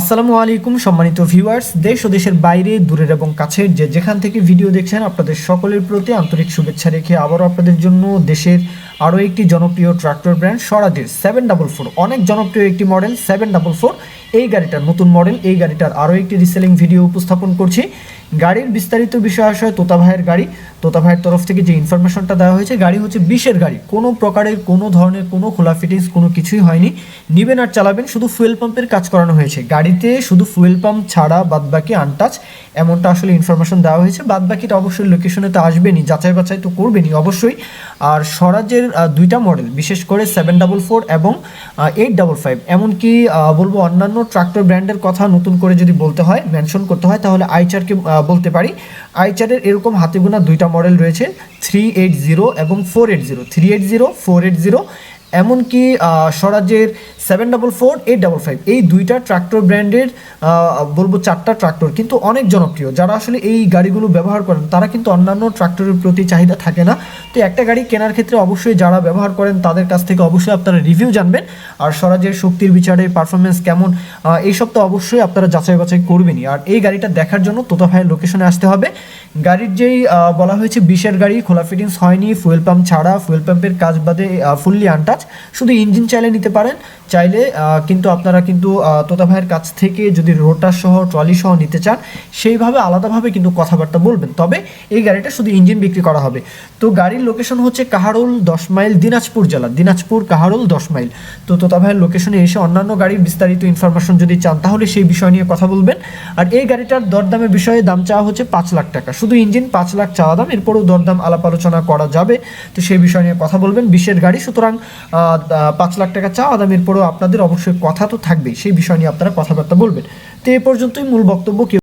আসসালামু আলাইকুম, সম্মানিত ভিউয়ার্স দেশ ও দেশের বাইরে, দূরের এবং কাছের যে যেখান থেকে ভিডিও দেখছেন, আপনাদের সকলের প্রতি আন্তরিক শুভেচ্ছা রেখে আবারও আপনাদের জন্য দেশের আরও একটি জনপ্রিয় ট্রাক্টর ব্র্যান্ড স্বরাজের সেভেন ডাবল ফোর অনেক জনপ্রিয় একটি মডেল সেভেন ডাবল ফোর এই গাড়িটার নতুন মডেল, এই গাড়িটার আরও একটি রিসেলিং ভিডিও উপস্থাপন করছি। গাড়ির বিস্তারিত বিষয় আসলে তোতা ভাইয়ের গাড়ি। তোতা ভাইয়ের তরফ থেকে যে ইনফরমেশনটা দেওয়া হয়েছে, গাড়ি হচ্ছে বিশের গাড়ি। কোনো প্রকারের, কোনো ধরনের, কোনো খোলা ফিটিংস কোনো কিছুই হয়নি। নিবেন আর চালাবেন, শুধু ফুয়েল পাম্পের কাজ করানো হয়েছে। গাড়িতে শুধু ফুয়েল পাম্প ছাড়া বাদবাকি আনটাচ এমনটা আসলে ইনফরমেশন দেওয়া হয়েছে। বাদবাকিটা অবশ্যই লোকেশনে তো আসবেনি যাচাই বাছাই তো করবেনই অবশ্যই। আর স্বরাজের দুইটা মডেল বিশেষ করে সেভেন ডাবল ফোর এবং এইট ডাবল ফাইভ এমনকি বলব অন্যান্য ট্রাক্টর ব্র্যান্ডের কথা নতুন করে যদি বলতে হয় মেনশন করতে হয়, তাহলে আইচারকে বলতে পারি। আইচারের এরকম হাতে গোনা দুইটা মডেল রয়েছে থ্রি এইট জিরো এবং four eight zero three eight zero four eight zero এমনকি স্বরাজের seven double four eight double five এই দুইটা ট্রাক্টর ব্র্যান্ডের বলব চারটা ট্রাক্টর কিন্তু অনেক জনপ্রিয়। যারা আসলে এই গাড়িগুলো ব্যবহার করেন, তারা কিন্তু অন্যান্য ট্রাক্টরের প্রতি চাহিদা থাকে না। তো একটা গাড়ি কেনার ক্ষেত্রে অবশ্যই যারা ব্যবহার করেন, তাদের কাছ থেকে অবশ্যই আপনারা রিভিউ জানবেন। আর স্বরাজের শক্তির বিচারে পারফরমেন্স কেমন এইসব তো অবশ্যই আপনারা যাচাই বাছাই করবেনই। আর এই গাড়িটা দেখার জন্য তোতা ভাইয়ের লোকেশনে আসতে হবে। গাড়ির যেই বলা হয়েছে বিশের গাড়ি, খোলা ফিটিংস হয়নি ফুয়েল পাম্প ছাড়া ফুয়েল পাম্পের কাজ বাদে ফুললি আনটাচ শুধু ইঞ্জিন চাইলে নিতে পারেন, চাইলে কিন্তু আপনারা কিন্তু তোতা ভাইয়ের কাছ থেকে যদি রোটার সহ ট্রলি সহ নিতে চান, সেইভাবে আলাদাভাবে কিন্তু কথাবার্তা বলবেন। তবে এই গাড়িটা শুধু ইঞ্জিন বিক্রি করা হবে। তো গাড়ির লোকেশন হচ্ছে কাহারোল দশ মাইল দিনাজপুর জেলা। দিনাজপুর, কাহারোল দশ মাইল। তো তোতা ভাইয়ের লোকেশনে এসে অন্যান্য গাড়ির বিস্তারিত ইনফরমেশন যদি চান, তাহলে সেই বিষয় নিয়ে কথা বলবেন। আর এই গাড়িটার দরদামের বিষয়ে দাম চাওয়া হচ্ছে পাঁচ লাখ টাকা। শুধু ইঞ্জিন পাঁচ লাখ চাওয়া দাম, এরপরও দরদাম আলাপ আলোচনা করা যাবে। তো সেই বিষয় নিয়ে কথা বলবেন বিশের গাড়ি। সুতরাং পাঁচ লাখ টাকা চাওয়া দাম, এরপরও আপনাদের অবশ্যই কথা তো থাকবেই। সেই বিষয় নিয়ে আপনারা কথাবার্তা বলবেন। তো এ পর্যন্তই মূল বক্তব্য।